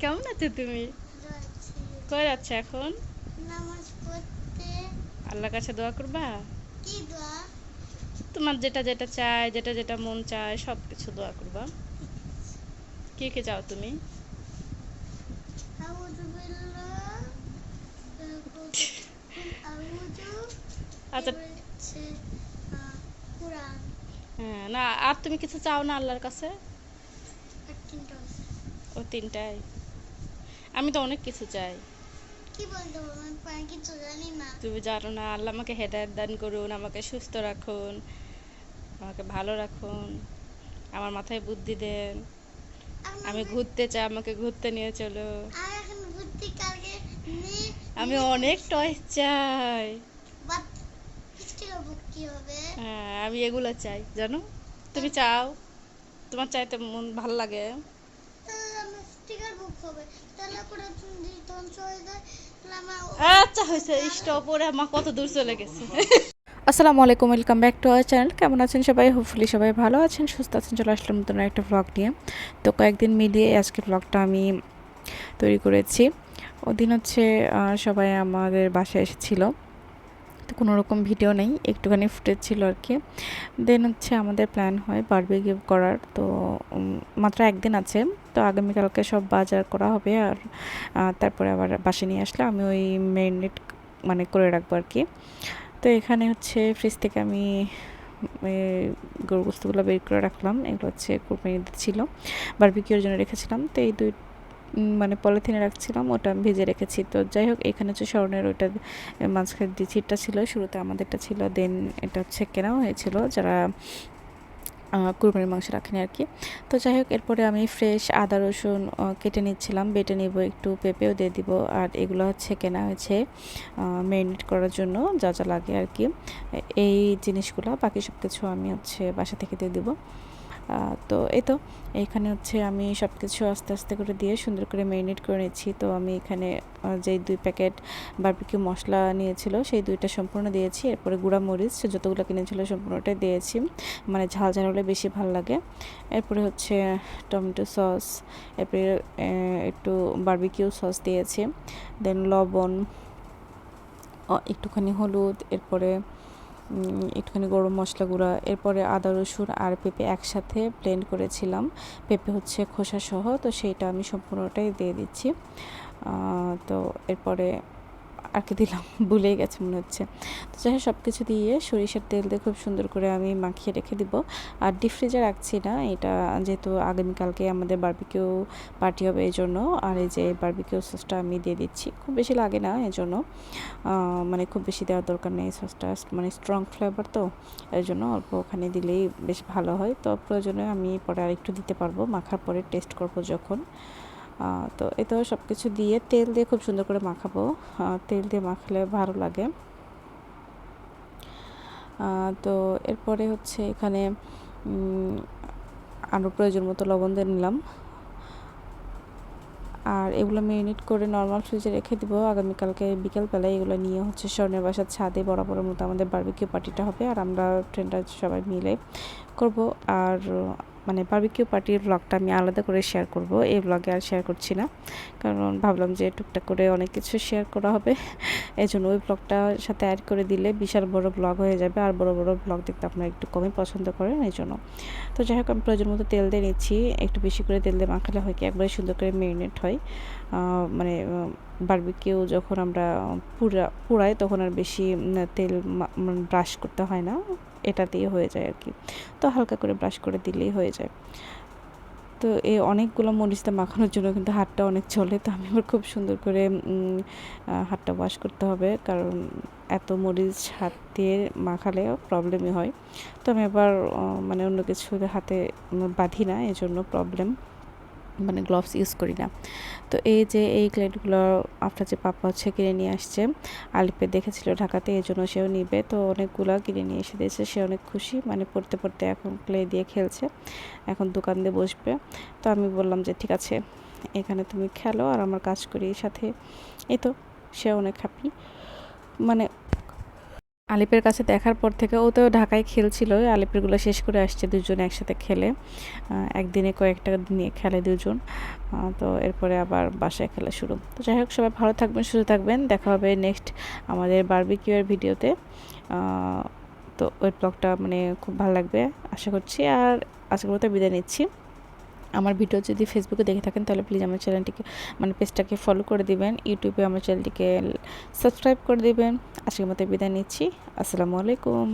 কেমন আছো তুমি? কই যাচ্ছে এখন? নামাজ পড়তে। আল্লাহর কাছে দোয়া করবা? কি দোয়া? তোমার যেটা যেটা চায় যেটা যেটা মন চায় সব কিছু দোয়া করবা। কি কি চাও তুমি? আচ্ছা। হ্যাঁ না আর তুমি কিছু চাও না আল্লাহর কাছে। ও তিনটাই আমি তো অনেক কিছু চাই। কি বলতে আমি প্রায় কিছু জানি না। তুমি জানো না আল্লাহ আমাকে হেদায়ত দান করুন আমাকে সুস্থ রাখুন আমাকে ভালো রাখুন আমার মাথায় বুদ্ধি দেন। আমি ঘুরতে চাই আমাকে ঘুরতে নিয়ে চলো। আমি অনেক টয় চাই। হ্যাঁ আমি এগুলো চাই জানো? তুমি চাও? তোমার চাইতে মন ভালো লাগে? আচ্ছা হয়েছে স্টপ ওরে আমার কত দূর চলে গেছে। আসসালামু আলাইকুম welcome back to our channel. কেমন আছেন সবাই? হোপফুলি সবাই ভালো আছেন সুস্থ আছেন। চলে আসলাম নতুন একটা ভ্লগ নিয়ে। তো কয়েকদিন মিলিয়ে আজকে ভ্লগটা আমি তৈরি করেছি। ওদিন হচ্ছে সবাই আমাদের বাসায় এসেছিল। কোনো রকম ভিডিও নেই, একটুখানি ফুটেজ ছিল আর কি। দেন হচ্ছে আমাদের প্ল্যান হয় বারবিকিউ করার। তো মাত্র একদিন আছে। তো আগামীকালকে সব বাজার করা হবে আর তারপরে আবার বাসে নিয়ে আসলে আমি ওই ম্যারিনেট মানে করে রাখব আর কি। তো এখানে হচ্ছে ফ্রিজ থেকে আমি গরু বস্তুগুলো বের করে রাখলাম। এগুলো হচ্ছে কোরবানিতে ছিল। বারবিকিউর জন্য রেখেছিলাম। তো এই দুই মানে পলিথিনে রাখছিলাম, ওটা আমি ভেজে রেখেছি। তো যাই হোক, এখানে হচ্ছে স্বর্ণের ওইটা মাঝখানে যে ছিটটা ছিল, শুরুতে আমাদেরটা ছিল দেন এটা হচ্ছে কেনাও হয়েছিল, যারা কুরবানির মাংস রাখেনি আর কি। তো যাই হোক, এরপরে আমি ফ্রেশ আদা, রসুন কেটে নিচ্ছিলাম, বেটে নিব, একটু পেঁপেও দিয়ে দিব, আর এগুলো হচ্ছে কেনা হয়েছে ম্যারিনেট করার জন্য যা যা লাগে আর কি। এই জিনিসগুলো, বাকি সব কিছু আমি হচ্ছে বাসা থেকে দিয়ে দিব। তো এই তো, এখানে হচ্ছে আমি সব কিছু আস্তে আস্তে করে দিয়ে সুন্দর করে ম্যারিনেট করে নিচ্ছি। তো আমি এখানে যেই দুই প্যাকেট বারবিকিউ মশলা নিয়েছিল, সেই দুইটা সম্পূর্ণ দিয়েছি। এরপরে গুঁড়া মরিচ, যতগুলো কিনেছিল সম্পূর্ণটাই দিয়েছি। মানে ঝাল ঝাল হলে বেশি ভালো লাগে। এরপরে হচ্ছে টমেটো সস, এরপরে একটু বারবিকিউ সস দিয়েছি। দেন লবণ একটুখানি হলুদ, এরপরে একটুখানি গরম মশলা গুঁড়া, এরপরে আদা, রসুন আর পেঁপে একসাথে ব্লেন্ড করেছিলাম। পেঁপে হচ্ছে খোসা সহ তো সেইটা আমি সম্পূর্ণটাই দিয়ে দিচ্ছি। তো এরপরে আর কি দিলাম, ভুলেই গেছে মনে হচ্ছে। তো যাই সব কিছু দিয়ে সরিষার তেল দিয়ে খুব সুন্দর করে আমি মাখিয়ে রেখে দিব। আর ডিপ ফ্রিজে রাখছি না, এটা যেহেতু আগামীকালকে আমাদের বারবিকিউ পার্টি হবে এই জন্য আর এই যে বারবিকিউ সসটা আমি দিয়ে দিচ্ছি, খুব বেশি লাগে না এই জন্য মানে খুব বেশি দেওয়ার দরকার নেই সসটা মানে স্ট্রং ফ্লেভার তো এই জন্য অল্প ওখানে দিলেই বেশ ভালো হয়। তো প্রয়োজনে আমি পরে আর একটু দিতে পারব, মাখার পরে টেস্ট করব যখন। তো তো সব কিছু দিয়ে তেল দিয়ে খুব সুন্দর করে মাখাবো। তেল দিয়ে মাখলে ভালো লাগে। তো এরপরে হচ্ছে এখানে আরও প্রয়োজন মতো লবণ দিয়ে নিলাম। আর এগুলো মেরিনেট করে নর্মাল ফ্রিজে রেখে দিব। আগামীকালকে বিকেলবেলায় এগুলো নিয়ে হচ্ছে স্বর্ণের বাসার ছাদে বরাবরের মতো আমাদের বারবিকিউ পার্টিটা হবে। আর আমরা ট্রেনটা সবাই মিলে করব। আর মানে বার্বিকিউ পার্টির ব্লগটা আমি আলাদা করে শেয়ার করব। এই ব্লগে আর শেয়ার করছি না। কারণ ভাবলাম যে টুকটাক করে অনেক কিছু শেয়ার করা হবে। এই জন্য ওই ব্লগটা সাথে অ্যাড করে দিলে বিশাল বড় ব্লগ হয়ে যাবে। আর বড় বড় ব্লগ দেখতে আপনারা একটু কমই পছন্দ করেন এই জন্য তো যাই হোক, আমি প্রয়োজন মতো তেল দিয়ে নিচ্ছি। একটু বেশি করে তেল দিয়ে মাখালে হয় কি, একবারে সুন্দর করে মেরিনেট হয়। মানে বার্বিকিউ যখন আমরা পুরা পুরাই তখন আর বেশি তেল ব্রাশ করতে হয় না। এটা দিয়ে হয়ে যায় আর কি। তো হালকা করে ব্রাশ করে দিলেই হয়ে যায়। তো এই অনেকগুলো মরিচটা মাখানোর জন্য কিন্তু হাতটা অনেক চলে, তো আমি আবার খুব সুন্দর করে হাতটা ওয়াশ করতে হবে। কারণ এত মরিচ হাত দিয়ে মাখালেও প্রবলেমই হয়। তো আমি আবার মানে অন্য কিছু হাতে বাঁধি না, এজন্য জন্য প্রবলেম মানে গ্লোভস ইউজ করি না তো এই যে এই ক্লেটগুলো আপনার যে পাপা হচ্ছে কিনে নিয়ে আসছে, আলিপে দেখেছিল ঢাকাতে, এই জন্য সেও নিবে। তো অনেকগুলো কিনে নিয়ে এসে দিয়েছে, সে অনেক খুশি মানে পড়তে পড়তে এখন ক্লে দিয়ে খেলছে, এখন দোকান দিয়ে বসবে। তো আমি বললাম যে, ঠিক আছে, এখানে তুমি খেলো আর আমার কাজ করি সাথে। এই তো সে অনেক হ্যাপি মানে আলিপের কাছে দেখার পর থেকে ও তো ঢাকায় খেলছিল। আলিপেরগুলো শেষ করে আসছে দুজন একসাথে খেলে। একদিনে কয়েকটা নিয়ে খেলে দুজন। তো এরপরে আবার বাসায় খেলা শুরু। তো যাই হোক, সবাই ভালো থাকবেন, সুস্থ থাকবেন। দেখা হবে নেক্সট আমাদের বারবিকিউয়ের ভিডিওতে তো ওই ব্লগটা মানে খুব ভালো লাগবে, আশা করছি। আর আজকের মতো বিদায় নিচ্ছি। আমার ভিডিও যদি ফেসবুকে দেখে থাকেন, তাহলে প্লিজ আমার চ্যানেলটিকে মানে পেজটাকে ফলো করে দিবেন। ইউটিউবে আমার চ্যানেলটিকে সাবস্ক্রাইব করে দিবেন। আজকের মতো বিদায় নিচ্ছি। আসসালামু আলাইকুম।